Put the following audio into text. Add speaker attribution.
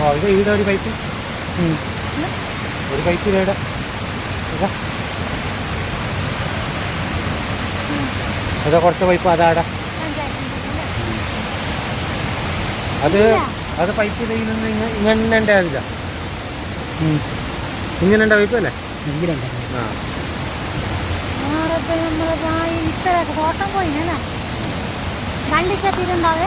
Speaker 1: ഓ ഇത് ഇവിടെ ഒരു പൈപ്പ്. ഒരു പൈപ്പ് ഇതേടെ അതാ കുറച്ച് പൈപ്പ് അതാടാ. അത് അത് പൈപ്പ് ഇതിൽ നിന്ന് ഇങ്ങ- ഇങ്ങനെ ഉണ്ടാവില്ല
Speaker 2: ഉം.
Speaker 1: ഇങ്ങനെ ഉണ്ടാ പൈപ്പ് അല്ലേ?
Speaker 2: ഇങ്ങനെ
Speaker 1: ആ.
Speaker 3: ഫോട്ടോ പോയിനെ വണ്ടി കത്തിയിട്ടുണ്ടാവേ